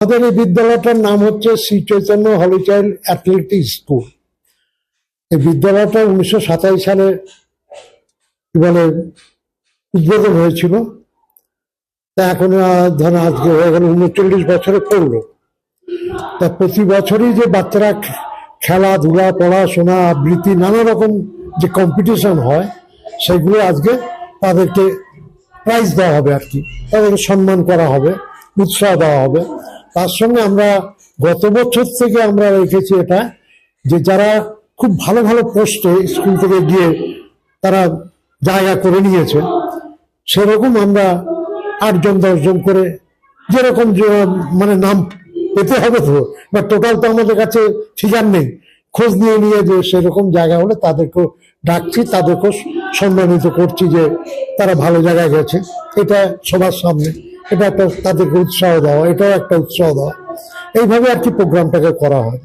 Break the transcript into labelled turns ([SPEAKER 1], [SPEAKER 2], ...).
[SPEAKER 1] আমাদের এই বিদ্যালয়টার নাম হচ্ছে Shri Chaitanya holy child athletic school. এই বিদ্যালয়টা উনিশশো সাতাশ সালে বলে উদ্বোধন হয়েছিল। তা এখন ধরো আজকে গেল, উনচল্লিশ বছরে পড়ল তা প্রতি বছরই যে বাচ্চারা খেলাধুলা, পড়াশোনা, আবৃত্তি, নানা রকম যে কম্পিটিশন হয়, সেগুলো আজকে তাদেরকে প্রাইজ দেওয়া হবে আর কি। তাদেরকে সম্মান করা হবে, উৎসাহ দেওয়া হবে। তার সঙ্গে আমরা গত বছর থেকে আমরা রেখেছি এটা, যে যারা খুব ভালো ভালো পোস্টে স্কুল থেকে গিয়ে তারা জায়গা করে নিয়েছে, সেরকম আমরা আটজন, দশজন করে যেরকম যে মানে নাম পেতে হবে তো, বা টোটাল তো আমাদের কাছে ঠিকার নেই। খোঁজ নিয়ে নিয়ে যে সেরকম জায়গা হলে তাদেরকেও ডাকছি, তাদেরকেও সম্মানিত করছি যে তারা ভালো জায়গায় গেছে। এটা সবার সামনে। এটা একটা তাদেরকে উৎসাহ দেওয়া, এটাও একটা উৎসাহ দেওয়া। এইভাবে আর কি প্রোগ্রামটাকে করা হয়।